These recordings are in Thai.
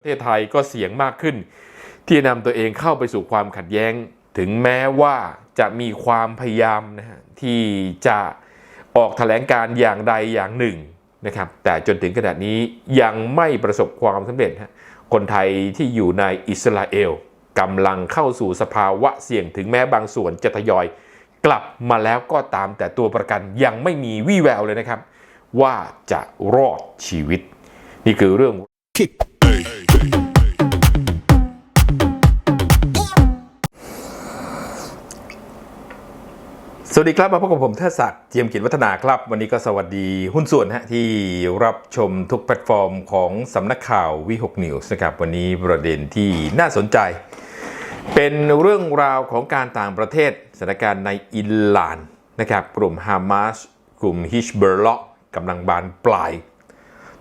ประเทศไทยก็เสี่ยงมากขึ้น ที่นำตัวเองเข้าไปสู่ความขัดแย้ง ถึงแม้ว่าจะมีความพยายามนะฮะที่จะออกแถลงการอย่างใดอย่างหนึ่งนะครับ แต่จนถึงขณะนี้ยังไม่ประสบความสำเร็จฮะคนไทยที่อยู่ในอิสราเอลกำลังเข้าสู่สภาวะเสี่ยงถึงแม้บางส่วนจะทยอย กลับมาแล้วก็ตามแต่ตัวประกันยังไม่มีวี่แววเลยนะครับ ว่าจะรอดชีวิต นี่คือเรื่อง วัสดีครับมาพบกับผมเทศศักดิ์เจียมกิจวัฒนาครับ วันนี้ก็สวัสดีหุ้นส่วนฮะที่รับชมทุกแพลตฟอร์มของสำนักข่าววิหกนิวส์นะครับวันนี้ประเด็นที่น่าสนใจ เป็นเรื่องราวของการต่างประเทศสถานการณ์ในอิหร่านนะครับกลุ่มฮามาสกลุ่มฮิชเบอร์ล็อกกำลังบานปลาย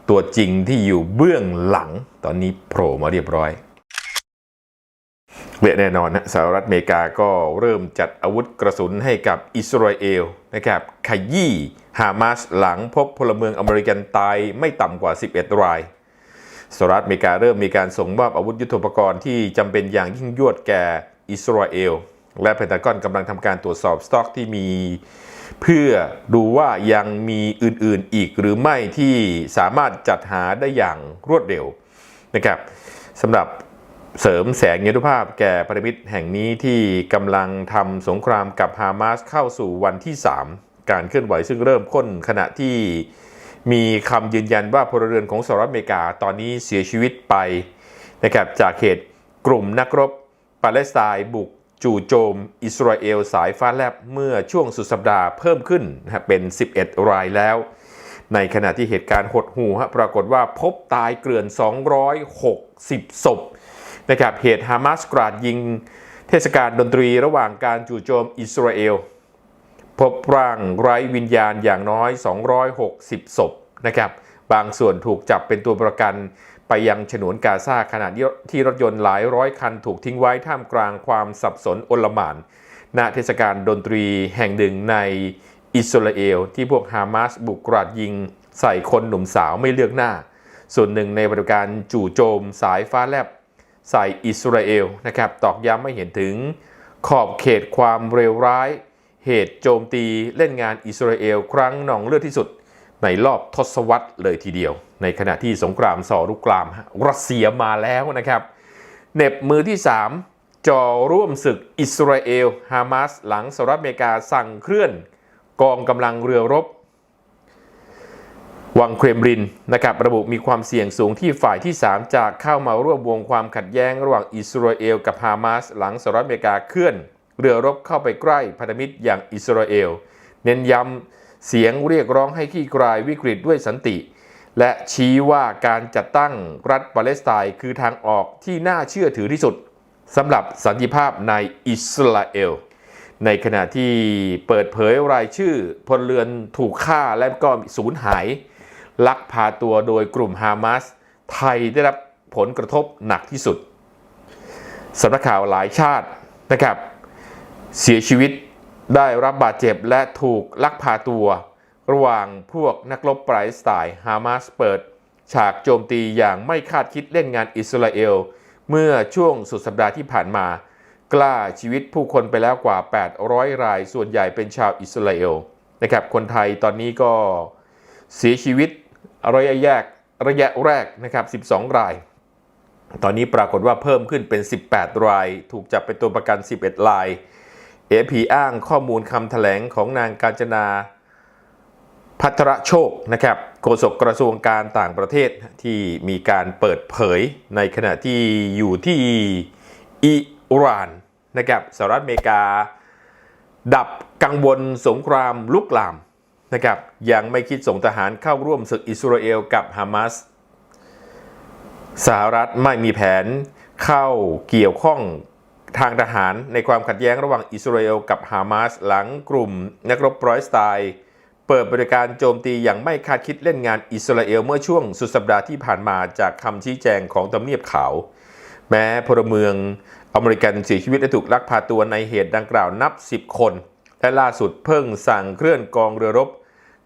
ตัวจริงที่อยู่เบื้องหลังตอนนี้โผล่มาเรียบร้อย และแน่นอนนะสหรัฐอเมริกาก็เริ่มจัดอาวุธกระสุนให้กับอิสราเอลนะครับขยี้ฮามาสหลังพบพลเมืองอเมริกันตายไม่ต่ำกว่า 11 รายสหรัฐอเมริกาเริ่มมีการส่งมอบอาวุธยุทโธปกรณ์ที่จำเป็นอย่างยิ่งยวดแก่อิสราเอล และเพนทากอนกำลังทำการตรวจสอบสต็อกที่มี เพื่อดูว่ายังมีอื่นๆอีกหรือไม่ที่สามารถจัดหาได้อย่างรวดเร็วนะครับสำหรับ เสริมแสงยุทธภาพแก่พันธมิตรแห่งนี้ที่กำลังทำสงครามกับฮามาสเข้าสู่วันที่ 3 การเคลื่อนไหวซึ่งเริ่มข้นขณะที่มีคำยืนยันว่าพลเรือนของสหรัฐอเมริกาตอนนี้เสียชีวิตไปนะครับจากเหตุกลุ่มนักรบปาเลสไตน์บุกจู่โจม อิสราเอลสายฟ้าแลบเมื่อช่วงสุดสัปดาห์เพิ่มขึ้นนะเป็น 11 รายแล้ว ในขณะที่เหตุการณ์หดหูฮะปรากฏว่าพบตายเกลื่อน 260 ศพ นะครับเหตุฮามาสกราดยิงเทศกาลดนตรีระหว่างการจู่โจมอิสราเอล พบร่างไร้วิญญาณอย่างน้อย 260 ศพนะครับบางส่วนถูกจับเป็นตัวประกันไปยังฉนวนกาซาขณะที่รถยนต์หลายร้อยคันถูกทิ้งไว้ท่ามกลางความสับสนโอลหม่านณเทศกาลดนตรีแห่งหนึ่งในอิสราเอล ที่พวกฮามาสบุกกราดยิงใส่คนหนุ่มสาวไม่เลือกหน้า ส่วนหนึ่งในปฏิการจู่โจมสายฟ้าแลบ ใส่อิสราเอลนะครับตอกย้ำไม่เห็นถึงขอบเขตความเร็วร้าย เหตุโจมตีเล่นงานอิสราเอลครั้งหนองเลือดที่สุด ในรอบทศวรรษเลยทีเดียว ในขณะที่สงครามสอรุกรามรัสเซียมาแล้วนะครับเหน็บมือที่ 3จอร่วมศึกอิสราเอลฮามาสหลังสหรัฐอเมริกาสั่งเคลื่อน กองกำลังเรือรบ วังเครมรินนะครับระบุมีความเสี่ยงสูงที่ฝ่ายที่ 3 จะเข้ามาร่วมวงความขัดแย้งระหว่างอิสราเอลกับฮามาสหลังสหรัฐอเมริกาเคลื่อน เรือรบเข้าไปใกล้พันธมิตรอย่างอิสราเอล เน้นย้ำเสียงเรียกร้องให้ขี้คลายวิกฤตด้วยสันติ และชี้ว่าการจัดตั้งรัฐปาเลสไตน์คือทางออกที่น่าเชื่อถือที่สุดสำหรับสันติภาพในอิสราเอลในขณะที่เปิดเผยรายชื่อพลเรือนถูกฆ่าและก็สูญหาย ลักพาตัวโดยกลุ่มฮามาสไทยได้รับผลกระทบหนักที่สุดสำนักข่าวหลายชาตินะครับ เสียชีวิตได้รับบาดเจ็บและถูกลักพาตัว ระหว่างพวกนักรบปลายสไตล์ฮามาสเปิด ฉากโจมตีอย่างไม่คาดคิดเล่นงานอิสราเอล เมื่อช่วงสุดสัปดาห์ที่ผ่านมา กล้าชีวิตผู้คนไปแล้วกว่า 800 รายส่วนใหญ่เป็นชาวอิสราเอลนะครับคนไทยตอนนี้ก็เสียชีวิต ระยะแยกระยะแรกนะครับ 12 ราย ตอนนี้ปรากฏว่าเพิ่มขึ้นเป็น 18 ราย ถูกจับเป็นตัวประกัน 11 รายเอพีอ้างข้อมูลคำแถลงของนางการจนาพัทรโชคนะครับโฆษกกระทรวงการต่างประเทศที่มีการเปิดเผยในขณะที่อยู่ที่อิหร่านนะครับสหรัฐอเมริกา ดับกังวลสงครามลุกลาม นะครับยังไม่คิดส่งทหารเข้าร่วมศึกอิสราเอลกับฮามาสสหรัฐไม่มีแผนเข้าเกี่ยวข้องทางทหารในความขัดแย้งระหว่างอิสราเอลกับฮามาสหลังกลุ่มนักรบปรอยสไตล์เปิดบริการโจมตีอย่างไม่คาดคิดเล่นงานอิสราเอลเมื่อช่วงสุดสัปดาห์ที่ผ่านมาจากคำชี้แจงของตำเนียบขาว แม้พลเมืองอเมริกันเสียชีวิตและถูกลักพาตัวในเหตุดังกล่าวนับ 10 คน และล่าสุดเพิ่งสั่งเคลื่อนกองเรือรบ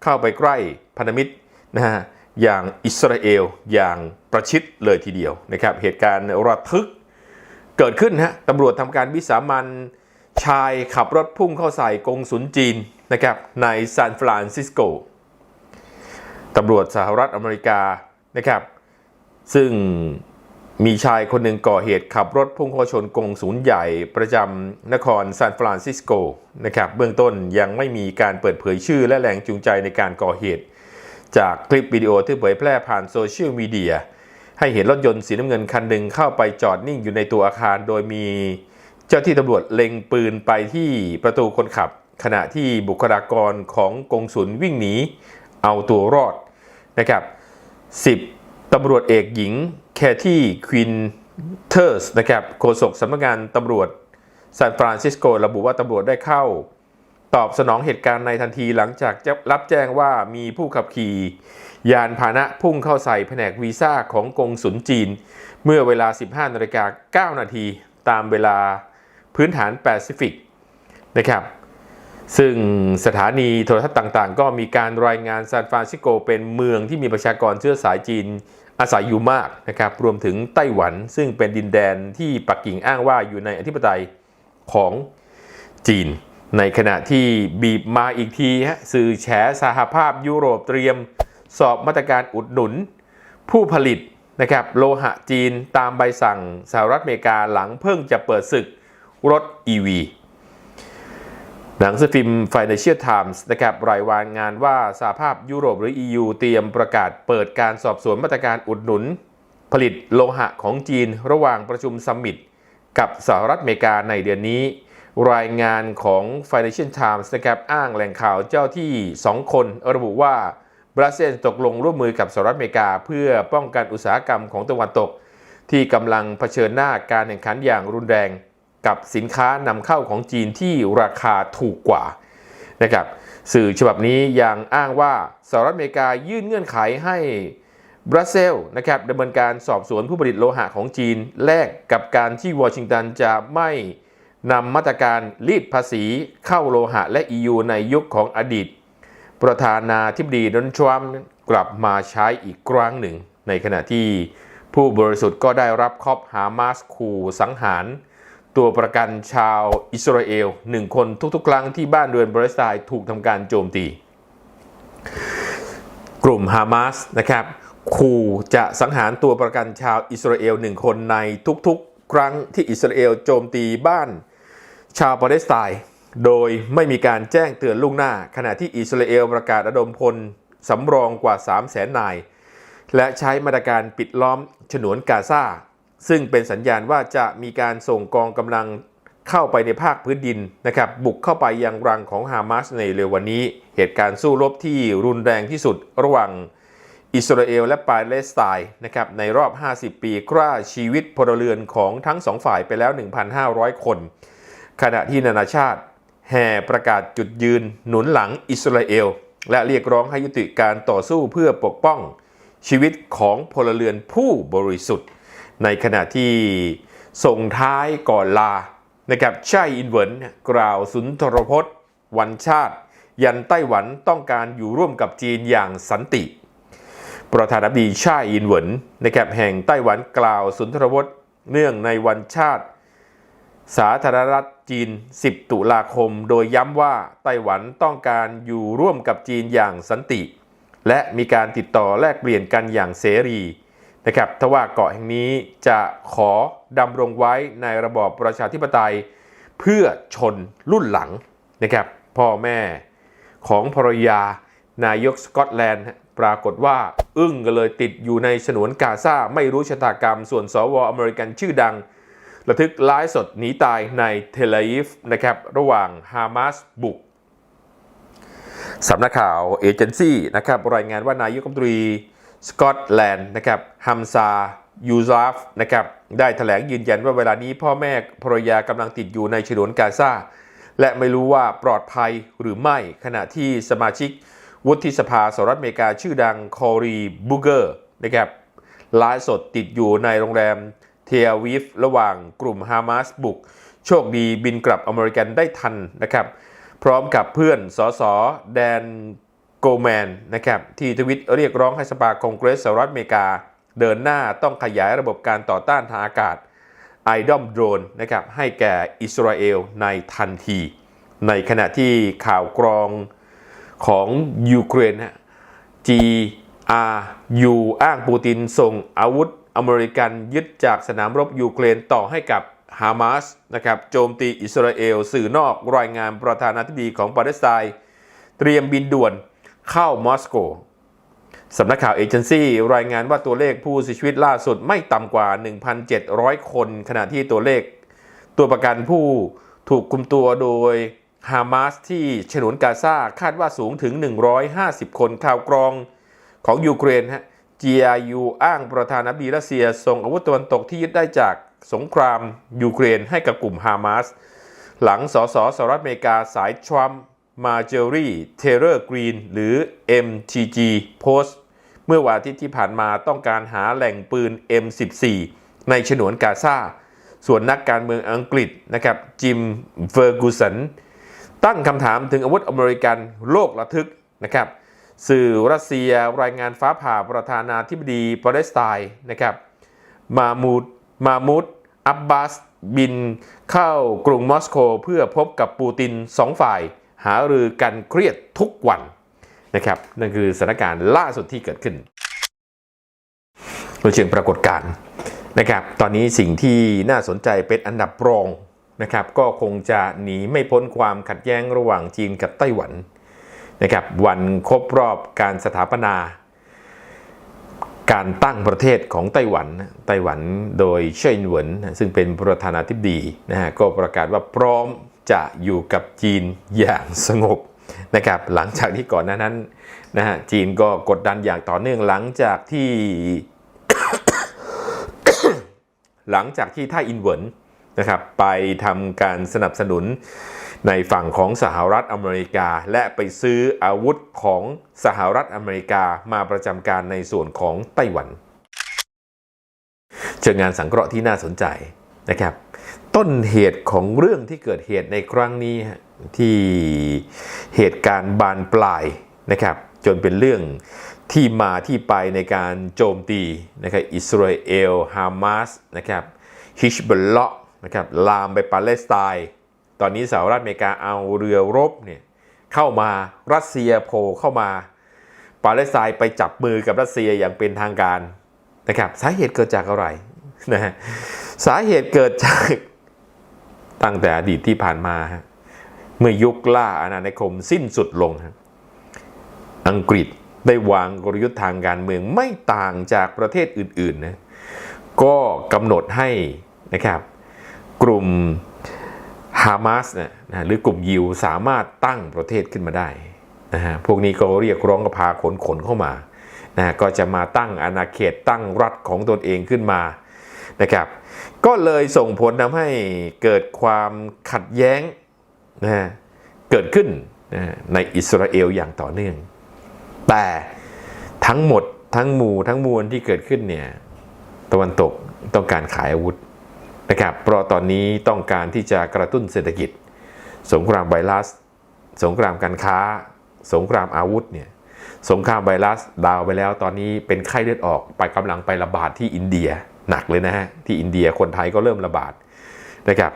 เข้าไปใกล้พันธมิตรนะฮะอย่างอิสราเอลอย่างประชิดเลยทีเดียวนะครับเหตุการณ์ระทึกเกิดขึ้นฮะตำรวจทำการวิสามันชายขับรถพุ่งเข้าใส่กงสุลจีนนะครับในซานฟรานซิสโกตำรวจสหรัฐอเมริกานะครับซึ่ง มีชายคนหนึ่งก่อเหตุขับรถพุ่งเข้าชนกงศูนย์ใหญ่ประจำนครซานฟรานซิสโกนะครับเบื้องต้นยังไม่มีการเปิดเผยชื่อและแรงจูงใจในการก่อเหตุ จากคลิปวิดีโอที่เผยแพร่ผ่านโซเชียลมีเดียให้เห็นรถยนต์สีน้ำเงินคันหนึ่งเข้าไปจอดนิ่งอยู่ในตัวอาคาร โดยมีเจ้าที่ตำรวจเล็งปืนไปที่ประตูคนขับ ขณะที่บุคลากรของกงสุลวิ่งหนีเอาตัวรอดนะครับ 10ตำรวจเอกหญิง แคที่ควินเทอร์สนะครับโฆษกสำนักงานตำรวจซานฟรานซิสโกระบุว่าตำรวจได้เข้า ตอบสนองเหตุการณ์ในทันทีหลังจากรับแจ้งว่ามีผู้ขับขี่ ยานพาหนะพุ่งเข้าใส่แผนกวีซ่าของกงสุลจีน เมื่อเวลา 15นาฬิกา9นาทีตามเวลาพื้นฐานแปซิฟิกนะครับซึ่งสถานีโทรทัศน์ต่างๆ ก็มีการรายงานซานฟรานซิสโกเป็นเมืองที่มีประชากรเชื้อสายจีน อาศัยอยู่มากนะครับรวมถึงไต้หวันซึ่งเป็นดินแดนที่ปักกิ่งอ้างว่าอยู่ในอธิปไตยของจีน ในขณะที่บีบมาอีกทีฮะสื่อแฉสหภาพยุโรปเตรียม สอบมาตรการอุดหนุน ผู้ผลิตนะครับโลหะจีนตามใบสั่งสหรัฐอเมริกาหลังเพิ่งจะเปิดศึกรถ EV หนังสือพิมพ์ Financial Times นะครับรายงานงานว่าสหภาพยุโรปหรือ EU เตรียมประกาศเปิดการสอบสวนมาตรการอุดหนุน ผลิตโลหะของจีนระหว่างประชุมซัมมิตกับสหรัฐอเมริกาในเดือนนี้ รายงานของ Financial Times นะครับอ้างแหล่งข่าวเจ้าที่ 2 คน ระบุว่าบราซิลตกลงร่วมมือกับสหรัฐอเมริกา เพื่อป้องกันอุตสาหกรรมของตะวันตก ที่กำลังเผชิญหน้าการแข่งขันอย่างรุนแรง กับสินค้านำเข้าของจีนที่ราคาถูกกว่านะครับสื่อฉบับนี้ยังอ้างว่าสหรัฐอเมริกายื่นเงื่อนไขให้บราซิลนะครับดำเนินการสอบสวนผู้ผลิตโลหะของจีน แลกกับการที่วอชิงตันจะไม่นำมาตรการรีดภาษีเข้าโลหะและ EU ในยุคของอดีต ประธานาธิบดีโดนัลด์ทรัมป์กลับมาใช้อีกครั้งหนึ่ง ในขณะที่ผู้บริสุทธิ์ก็ได้รับคอบฮามาสขู่สังหาร ตัวประกันชาวอิสราเอลหนึ่งคนทุกๆ ครั้งที่บ้านเรือนบริสไตน์ถูกทำการโจมตี กลุ่มฮามาสนะครับขู่จะสังหารตัวประกันชาวอิสราเอลหนึ่งคนในทุกๆ ครั้งที่อิสราเอลโจมตีบ้านชาวปาเลสไตน์โดยไม่มีการแจ้งเตือนล่วงหน้า ขณะที่อิสราเอลประกาศระดมพลสำรองกว่า 3 0 0แสนนาย และใช้มาตรการปิดล้อมฉนวนกาซา ซึ่งเป็นสัญญาณว่าจะมีการส่งกองกำลังเข้าไปในภาคพื้นดินนะครับบุกเข้าไปยังรังของฮามาสในเร็ววันนี้ เหตุการณ์สู้รบที่รุนแรงที่สุดระหว่างอิสราเอลและปาเลสไตน์นะครับในรอบ 50 ปีกล้าชีวิตพลเรือนของทั้งสองฝ่ายไปแล้ว 1,500 คน ขณะที่นานาชาติ แห่ประกาศจุดยืนหนุนหลังอิสราเอล และเรียกร้องให้ยุติการต่อสู้เพื่อปกป้องชีวิตของพลเรือนผู้บริสุทธิ์ ในขณะที่ส่งท้ายก่อนลานะครับชาอินเวิร์นกล่าวสุนทรพจน์ วันชาติ ยันไต้หวันต้องการอยู่ร่วมกับจีนอย่างสันติ ประธานาธิบดีชาอินเวิร์นนะครับแห่งไต้หวันกล่าวสุนทรพจน์ เนื่องในวันชาติ สาธารณรัฐจีน 10 ตุลาคม โดยย้ำว่าไต้หวันต้องการอยู่ร่วมกับจีนอย่างสันติ และมีการติดต่อแลกเปลี่ยนกันอย่างเสรี นะครับทว่าเกาะแห่งนี้จะขอดำรงไว้ในระบอบประชาธิปไตย เพื่อชนรุ่นหลังนะครับพ่อแม่ของภรรยานายกสกอตแลนด์ปรากฏว่า อึ้งกันเลยติดอยู่ในฉนวนกาซาไม่รู้ชะตากรรม ส่วนสวอเมริกันชื่อดัง ระทึกไลฟ์สดหนีตายในเทเลอีฟนะครับระหว่างฮามาสบุกสำนักข่าวเอเจนซี่นะครับรายงานว่านายกรัฐมนตรี สกอตแลนด์นะครับฮัมซายูซาฟนะครับได้แถลงยืนยันว่าเวลานี้พ่อแม่ภรรยากำลังติดอยู่ในฉนวนกาซาและไม่รู้ว่าปลอดภัยหรือไม่ขณะที่สมาชิกวุฒิสภาสหรัฐอเมริกาชื่อดังคอรีบูเกอร์นะครับไลฟ์สดติดอยู่ในโรงแรมเทลวิฟระหว่างกลุ่มฮามาสบุก โชคดีบินกลับอเมริกันได้ทันนะครับ พร้อมกับเพื่อนสสแดน โกลแมนนะครับที่ทวิตเรียกร้องให้สภาคองเกรสสหรัฐอเมริกา เดินหน้าต้องขยายระบบการต่อต้านทางอากาศไอดอมโดรนนะครับให้แก่อิสราเอลในทันที ในขณะที่ข่าวกรองของยูเครนฮะ GRU อ้างปูตินส่งอาวุธอเมริกันยึดจากสนามรบยูเครนต่อให้กับฮามาสนะครับโจมตีอิสราเอล สื่อนอกรายงานประธานาธิบดีของปาเลสไตน์เตรียมบินด่วน เข้ามอสโกสำนักข่าวเอเจนซี่รายงานว่าตัวเลขผู้เสียชีวิตล่าสุดไม่ต่ำกว่า 1,700 คน ขณะที่ตัวเลข ตัวประกันผู้ถูกคุมตัวโดยฮามาสที่ฉนวนกาซาคาดว่าสูงถึง 150 คนข่าวกรองของยูเครนฮะ GRU อ้างประธานาธิบดีรัสเซีย ส่งอาวุธตะวันตกที่ยึดได้จากสงครามยูเครนให้กับกลุ่มฮามาส หลังสสสหรัฐอเมริกาสายทรัมป์ มาเจอรี่เทเลอร์กรีนหรือ MTG โพสต์เมื่อวันอาทิตย์ที่ผ่านมาต้องการหาแหล่งปืน M14 ในฉนวนกาซาส่วนนักการเมืองอังกฤษนะครับจิมเฟอร์กูสันตั้งคำถามถึงอาวุธอเมริกันโลกระทึกนะครับสื่อรัสเซียรายงานฟ้าผ่าประธานาธิบดีปาเลสไตน์นะครับมามูดมามูดอับบาสบินเข้ากรุงมอสโกเพื่อพบกับปูตินสองฝ่าย หารือกันเครียดทุกวันนะครับนั่นคือสถานการณ์ล่าสุดที่เกิดขึ้นโดยเชิงปรากฏการณ์นะครับ ตอนนี้สิ่งที่น่าสนใจเป็นอันดับรองนะครับก็คงจะหนีไม่พ้นความขัดแย้งระหว่างจีนกับไต้หวันนะครับวันครบรอบการสถาปนา การตั้งประเทศของไต้หวัน ไต้หวันโดยเชิญหวน ซึ่งเป็นประธานาธิบดีนะฮะก็ประกาศว่าพร้อม จะอยู่กับจีนอย่างสงบนะครับหลังจากที่ก่อนหน้านั้นนะฮะจีนก็กดดันอย่างต่อเนื่องหลังจากที่ หลังจากที่ท่าอินเวินนะครับไปทำการสนับสนุนในฝั่งของสหรัฐอเมริกา และไปซื้ออาวุธของสหรัฐอเมริกามาประจำการในส่วนของไต้หวันเชิงงานสังเคราะห์ที่น่าสนใจ นะครับ ต้นเหตุของเรื่องที่เกิดเหตุในครั้งนี้ที่เหตุการณ์บานปลายนะครับ จนเป็นเรื่องที่มาที่ไปในการโจมตีนะครับอิสราเอลฮามาสนะครับฮิชบลเลาะนะครับลามไปปาเลสไตน์ตอนนี้สหรัฐอเมริกาเอาเรือรบเนี่ยเข้ามารัสเซียโผล่เข้ามาปาเลสไตน์ไปจับมือกับรัสเซียอย่างเป็นทางการนะครับสาเหตุเกิดจากอะไรนะฮะ สาเหตุเกิดจากตั้งแต่อดีตที่ผ่านมาฮะเมื่อยุคล่าอาณานิคมสิ้นสุดลงฮะอังกฤษได้วางกลยุทธ์ทางการเมืองไม่ต่างจากประเทศอื่นๆนะก็กำหนดให้นะครับ กลุ่มฮามาสเนี่ยนะหรือกลุ่มยิวสามารถตั้งประเทศขึ้นมาได้นะฮะพวกนี้ก็เรียกร้องกระพาขนขนเข้ามานะก็จะมาตั้งอาณาเขตตั้งรัฐของตนเองขึ้นมานะครับ ก็เลยส่งผลทำให้เกิดความขัดแย้งนะเกิดขึ้นนะในอิสราเอลอย่างต่อเนื่อง แต่ทั้งหมดทั้งหมู่ทั้งมวลที่เกิดขึ้นเนี่ยตะวันตกต้องการขายอาวุธนะครับเพราะตอนนี้ต้องการที่จะกระตุ้นเศรษฐกิจ สงครามไวรัส สงครามการค้า สงครามอาวุธเนี่ยสงครามไวรัสดาวไปแล้วตอนนี้เป็นไข้เลือดออกไปกำลังไประบาดที่อินเดีย หนักเลยนะฮะที่อินเดียคนไทยก็เริ่มระบาดนะครับ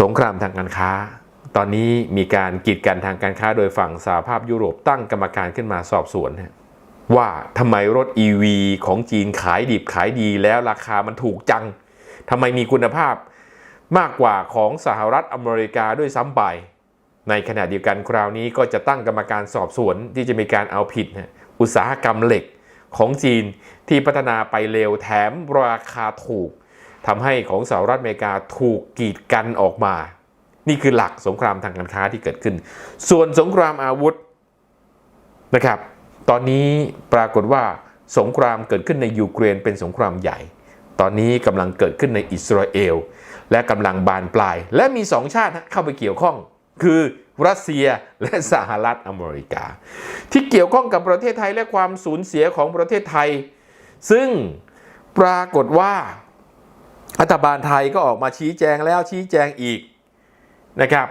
สงครามทางการค้า ตอนนี้มีการกีดกันทางการค้าโดยฝั่งสหภาพยุโรปตั้งกรรมการขึ้นมาสอบสวนว่าทำไมรถ EV ของจีนขายดิบขายดีแล้วราคามันถูกจังทำไมมีคุณภาพมากกว่าของสหรัฐอเมริกาด้วยซ้ำไป ในขณะเดียวกันคราวนี้ก็จะตั้งกรรมการสอบสวนที่จะมีการเอาผิดนะอุตสาหกรรมเหล็ก ของจีนที่พัฒนาไปเร็วแถมราคาถูกทำให้ของสหรัฐอเมริกาถูกกีดกันออกมา นี่คือหลักสงครามทางการค้าที่เกิดขึ้น ส่วนสงครามอาวุธนะครับ ตอนนี้ปรากฏว่าสงครามเกิดขึ้นในยูเครนเป็นสงครามใหญ่ ตอนนี้กำลังเกิดขึ้นในอิสราเอล และกำลังบานปลาย และมีสองชาติเข้าไปเกี่ยวข้อง คือ รัสเซียและสหรัฐอเมริกา ที่เกี่ยวข้องกับประเทศไทยและความสูญเสียของประเทศไทย ซึ่งปรากฏว่ารัฐบาลไทยก็ออกมาชี้แจงแล้วชี้แจงอีกนะครับ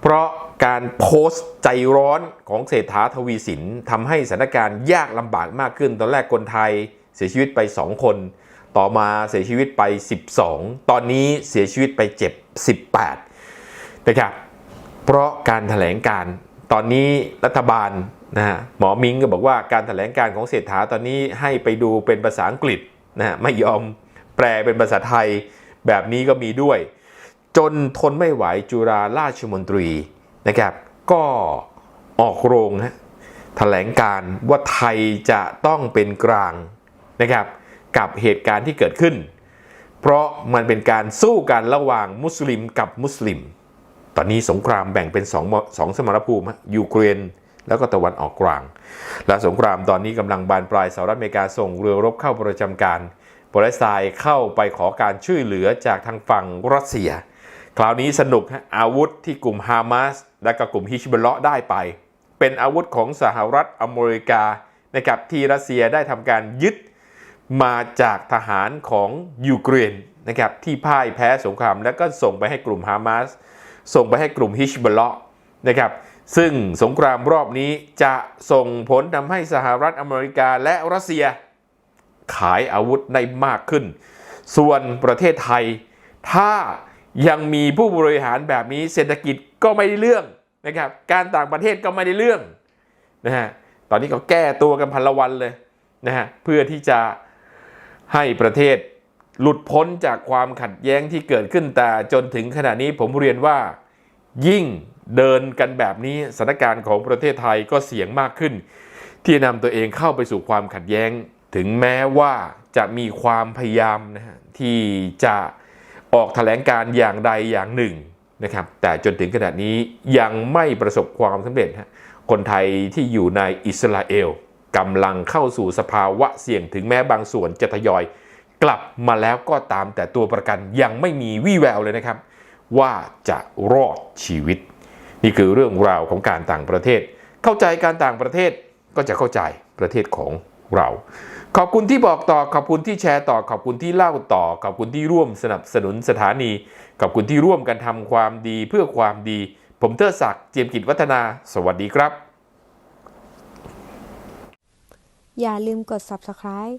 เพราะการโพสต์ใจร้อนของเศรษฐาทวีสินทำให้สถานการณ์ยากลำบากมากขึ้น ตอนแรกคนไทยเสียชีวิตไป 2 คน ต่อมาเสียชีวิตไป 12 ตอนนี้เสียชีวิตไปเจ็บ 18 นะครับ เพราะการถแถลงการตอนนี้รัฐบาลนะฮะหมอมิงก็บอกว่าการถแถลงการของเศรษฐาตอนนี้ให้ไปดูเป็นภาษาอังกฤษนะฮะไม่ยอมแปลเป็นภาษาไทยแบบนี้ก็มีด้วย จนทนไม่ไหวจุฬาราชมนตรีนะครับ ก็ออกโรงฮะแถลงการว่าไทยจะต้องเป็นกลางนะครับกับเหตุการณ์ที่เกิดขึ้น เพราะมันเป็นการสู้กันระหว่างมุสลิมกับมุสลิม ตอนนี้สงครามแบ่งเป็นสองสองสมรภูมิยูเครนแล้วก็ตะวันออกกลาง และสงครามตอนนี้กำลังบานปลายสหรัฐอเมริกาส่งเรือรบเข้าประจำการปาเลสไตน์เข้าไปขอการช่วยเหลือจากทางฝั่งรัสเซีย คราวนี้สนุกฮะอาวุธที่กลุ่มฮามาสและก็กลุ่มฮิชบลเลาะได้ไป เป็นอาวุธของสหรัฐอเมริกานะครับที่รัสเซียได้ทำการยึดมาจากทหารของยูเครนนะครับที่พ่ายแพ้สงคราม แล้วก็ส่งไปให้กลุ่มฮามาส ส่งไปให้กลุ่มฮิชบลเละนะครับซึ่งสงครามรอบนี้จะส่งผลทำให้สหรัฐอเมริกาและรัสเซีย ขายอาวุธได้มากขึ้น ส่วนประเทศไทย ถ้ายังมีผู้บริหารแบบนี้เศรษฐกิจก็ไม่ได้เรื่องนะครับการต่างประเทศก็ไม่ได้เรื่องนะฮะตอนนี้ก็แก้ตัวกันพันละวันเลยนะฮะเพื่อที่จะให้ประเทศ หลุดพ้นจากความขัดแย้งที่เกิดขึ้นแต่จนถึงขณะนี้ผมเรียนว่า ยิ่งเดินกันแบบนี้สถานการณ์ของประเทศไทยก็เสี่ยงมากขึ้น ที่นำตัวเองเข้าไปสู่ความขัดแย้ง ถึงแม้ว่าจะมีความพยายามนะฮะที่จะออกแถลงการอย่างใดอย่างหนึ่งนะครับ แต่จนถึงขณะนี้ยังไม่ประสบความสำเร็จฮะคนไทยที่อยู่ในอิสราเอลกำลังเข้าสู่สภาวะเสี่ยงถึงแม้บางส่วนจะทยอย กลับมาแล้วก็ตามแต่ตัวประกันยังไม่มีวี่แววเลยนะครับ ว่าจะรอดชีวิต นี่คือเรื่องราวของการต่างประเทศ เข้าใจการต่างประเทศก็จะเข้าใจประเทศของเรา ขอบคุณที่บอกต่อขอบคุณที่แชร์ต่อขอบคุณที่เล่าต่อ ขอบคุณที่ร่วมสนับสนุนสถานี ขอบคุณที่ร่วมกันทำความดีเพื่อความดี ผมเทอศักดิ์เจียมกิจวัฒนา สวัสดีครับ อย่าลืมกด subscribe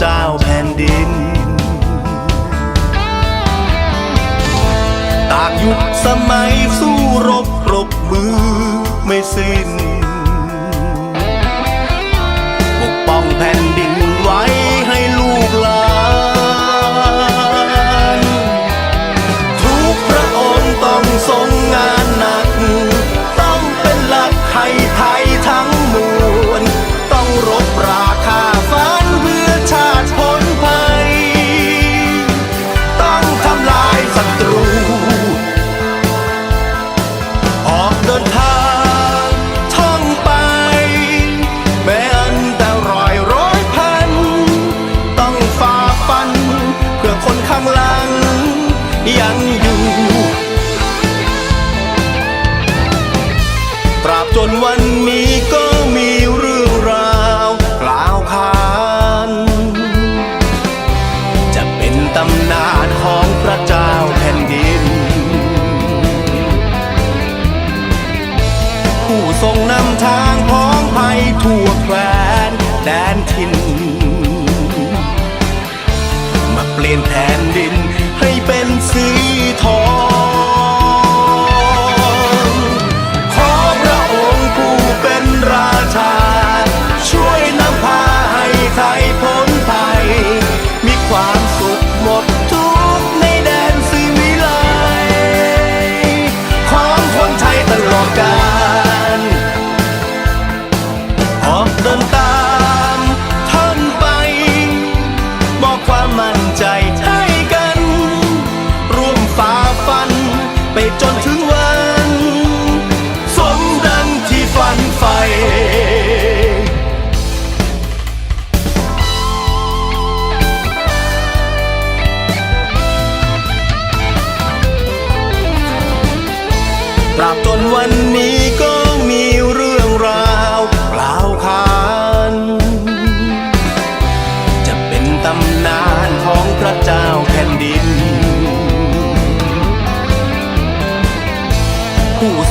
เจ้าแผ่นดินตากยุคสมัยสู้รบรบมือไม่สิ้น ไปจน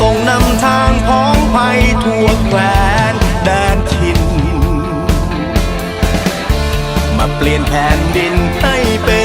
ทรงนำทางพ้องภัยทั่วแคว้นแดนทิน มาเปลี่ยนแผ่นดินให้เป็น